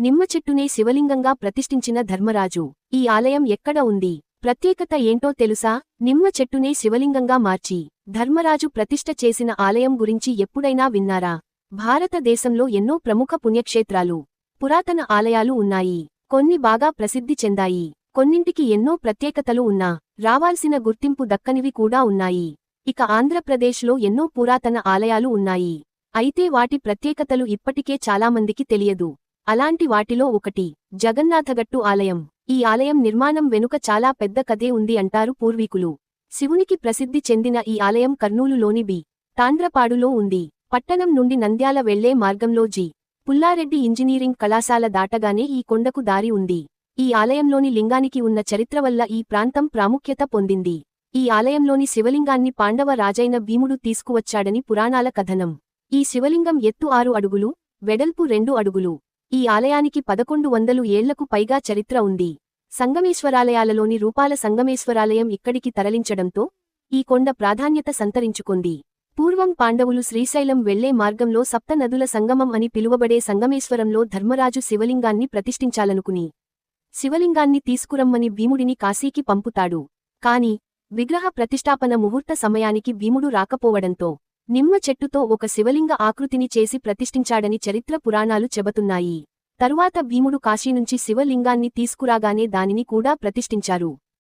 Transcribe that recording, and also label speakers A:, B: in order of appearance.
A: నిమ్మ చెట్టునే శివలింగంగా ప్రతిష్ఠించిన ధర్మరాజు. ఈ ఆలయం ఎక్కడ ఉంది? ప్రత్యేకత ఏంటో తెలుసా? నిమ్మ చెట్టునే శివలింగంగా మార్చి ధర్మరాజు ప్రతిష్ఠ చేసిన ఆలయం గురించి ఎప్పుడైనా విన్నారా? భారతదేశంలో ఎన్నో ప్రముఖ పుణ్యక్షేత్రాలు పురాతన ఆలయాలు ఉన్నాయి. కొన్ని బాగా ప్రసిద్ధి చెందాయి. కొన్నింటికి ఎన్నో ప్రత్యేకతలు ఉన్నా రావాల్సిన గుర్తింపు దక్కనివి కూడా ఉన్నాయి. ఇక ఆంధ్రప్రదేశ్లో ఎన్నో పురాతన ఆలయాలు ఉన్నాయి. అయితే వాటి ప్రత్యేకతలు ఇప్పటికే చాలామందికి తెలియదు. అలాంటి వాటిలో ఒకటి జగన్నాథగట్టు ఆలయం. ఈ ఆలయం నిర్మాణం వెనుక చాలా పెద్ద కథే ఉంది అంటారు పూర్వీకులు. శివునికి ప్రసిద్ధి చెందిన ఈ ఆలయం కర్నూలులోని బి తాండ్రపాడులో ఉంది. పట్టణం నుండి నంద్యాల వెళ్ళే మార్గంలో జి పుల్లారెడ్డి ఇంజనీరింగ్ కళాశాల దాటగానే ఈ కొండకు దారి ఉంది. ఈ ఆలయంలోని లింగానికి ఉన్న చరిత్ర వల్ల ఈ ప్రాంతం ప్రాముఖ్యత పొందింది. ఈ ఆలయంలోని శివలింగాన్ని పాండవ రాజైన భీముడు తీసుకువచ్చాడని పురాణాల కథనం. ఈ శివలింగం ఎత్తు ఆరు అడుగులు వెడల్పు రెండు అడుగులు. ఈ ఆలయానికి పదకొండు వందలు ఏళ్ళకు పైగా చరిత్ర ఉంది. సంగమేశ్వరాలయాలలోని రూపాల సంగమేశ్వరాలయం ఇక్కడికి తరలించడంతో ఈ కొండ ప్రాధాన్యత సంతరించుకుంది. పూర్వం పాండవులు శ్రీశైలం వెళ్ళే మార్గంలో సప్త నదుల సంగమం అని పిలువబడే సంగమేశ్వరంలో ధర్మరాజు శివలింగాన్ని ప్రతిష్ఠించాలనుకుని శివలింగాన్ని తీసుకురమ్మని భీముడిని కాశీకి పంపుతాడు. కాని విగ్రహ ప్రతిష్టాపన ముహూర్త సమయానికి భీముడు రాకపోవడంతో నిమ్మ చెట్టుతో ఒక శివలింగ ఆకృతిని చేసి ప్రతిష్ఠించాడని చరిత్ర పురాణాలు చెబుతున్నాయి. తరువాత భీముడు కాశీనుంచి శివలింగాన్ని తీసుకురాగానే దానిని కూడా ప్రతిష్ఠించారు.